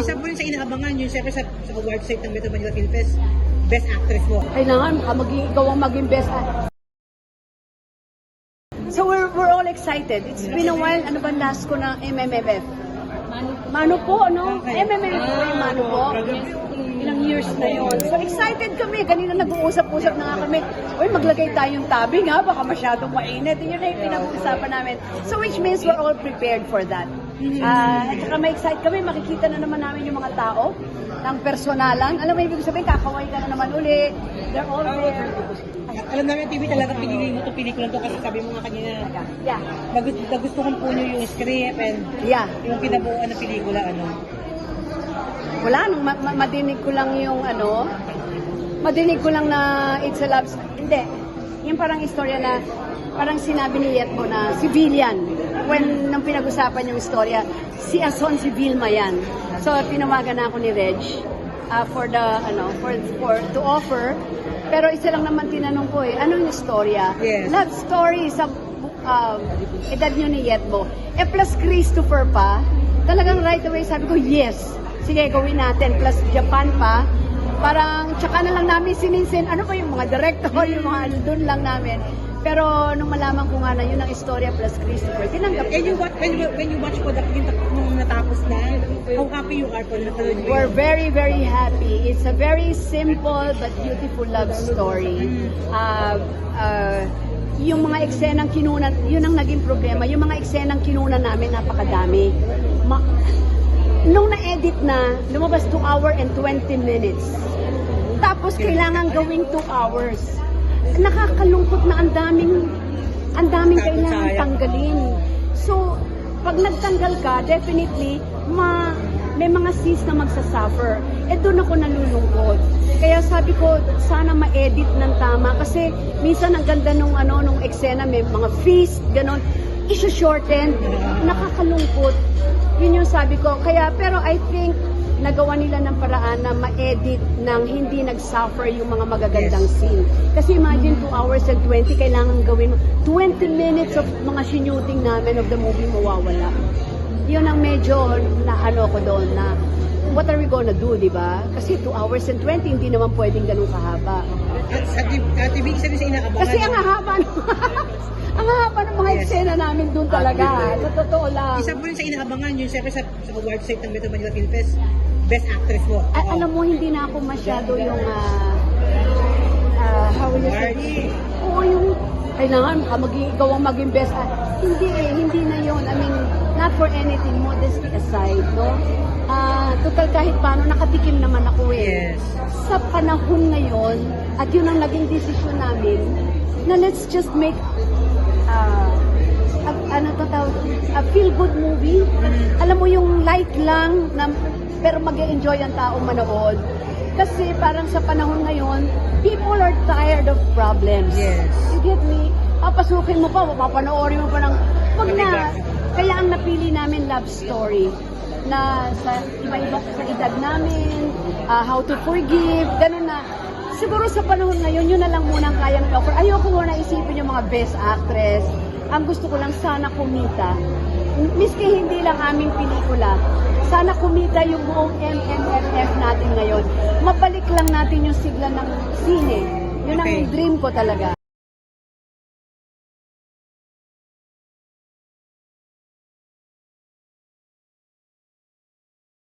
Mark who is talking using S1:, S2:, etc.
S1: Isa po rin sa inaabangan yun, siyempre sa, sa award site ng Metro Manila Film Fest, Best Actress mo.
S2: Kailangan baka maging, ikaw ang maging best. So we're, we're all excited. It's been a while. Ano ba last ko na MMFF? Mano po, no? MMFF po yung Mano po. Years na yun. So excited kami. Kanina nag-uusap-usap na nga kami. Uy, maglagay tayong tabi nga. Baka masyadong mainit. Yun na yung pinag-uusapan namin. So which means we're all prepared for that. Ah, at saka may excite kami. Makikita na naman namin yung mga tao ng personalan. Alam mo, ibig sabihin, kakaway ka na naman uli. They're all there.
S1: Alam namin, TV talaga pinili mo itong pelikula to kasi sabi mo nga kanina,
S2: Yeah.
S1: nagust, nagustuhan po nyo yung script and
S2: Yeah.
S1: yung pinabuo ng pelikula, ano.
S2: Wala, nung ma- ma- madinig ko lang yung ano, madinig ko lang na it's a love. Hindi. Yung parang istorya na, parang sinabi ni Yetbo na civilian. When, nung pinag-usapan yung istorya, si Ason, si Vilma yan. So, tinawagan na ako ni Reg uh, for the, ano, for, for, to offer. Pero isa lang naman tinanong ko eh, ano yung istorya?
S1: Yes.
S2: Love story sa um, edad nyo ni Yetbo. Eh, plus Christopher pa, talagang right away sabi ko, yes. Sige, gawin natin. Plus Japan pa. Parang, tsaka na lang namin sininsin, ano ba yung mga director, yung mga ano, dun lang namin. Pero nung malaman ko nga na yun ang istorya plus Christopher, tinanggap
S1: And you
S2: ko.
S1: watch, when you, when you watch po, yung nung natapos na, how happy you are po
S2: We're very, very happy. It's a very simple but beautiful love story. Uh, uh, yung mga eksenang kinunan, yun ang naging problema. Yung mga eksenang kinunan namin, napakadami. Ma- nung na-edit na, lumabas 2 hour and 20 minutes. Tapos kailangan gawing 2 hours. Nakakalungkot na ang daming ang daming kailangan tanggalin. So, pag nagtanggal ka, definitely, ma, may mga scenes na magsasuffer. Eh, doon ako nalulungkot. Kaya sabi ko, sana ma-edit ng tama. Kasi, minsan ang ganda nung, ano, nung eksena, may mga feast, ganon. Isha-shorten. Nakakalungkot. Yun yung sabi ko. Kaya, pero I think, nagawa nila ng paraan na ma-edit ng hindi nag-suffer yung mga magagandang scene. Kasi imagine 2 hours and 20, kailangan gawin mo. 20 minutes of mga shooting namin of the movie mawawala. Yun ang medyo na ano ko doon na what are we gonna do, di ba? Kasi 2 hours and 20, hindi naman pwedeng ganun kahaba.
S1: At, at, at ibig sabihin sa inaabangan,
S2: Kasi ang hahaba hahaba ng mga
S1: Yes.
S2: eksena namin doon talaga. Sa totoo lang.
S1: isa po rin sa inaabangan yun, siyempre sa, sa award site ng Metro Manila Film Fest, Best Actress mo.
S2: A-
S1: Oo.
S2: alam mo, hindi na ako masyado yung, ah, ah, how will you say? Oo, yung, kailangan ka maging, ikaw ang maging best. Ah, hindi eh, hindi na yun. I mean, not for anything, modesty aside, no? Ah, total kahit paano, nakatikim naman ako eh.
S1: Yes.
S2: Sa panahon ngayon, at yun ang naging desisyon namin, na let's just make ah, ano to tawag, a feel-good movie. Alam mo yung light lang, na, pero mag enjoy ang taong manood. Kasi parang sa panahon ngayon, people are tired of problems.
S1: Yes.
S2: You get me? Papasukin mo pa, papanoorin mo pa ng, wag na. Kaya ang napili namin love story na sa iba-iba sa edad namin, ah, how to forgive, ganun na. Siguro sa panahon ngayon, yun na lang muna ang kayang offer. Ayoko muna isipin yung mga best actress. Ang gusto ko lang sana kumita. Miski hindi lang aming pelikula, sana kumita yung buong MMFF natin ngayon. Mabalik lang natin yung sigla ng sine. Yun ang
S1: Okay.
S2: dream ko talaga.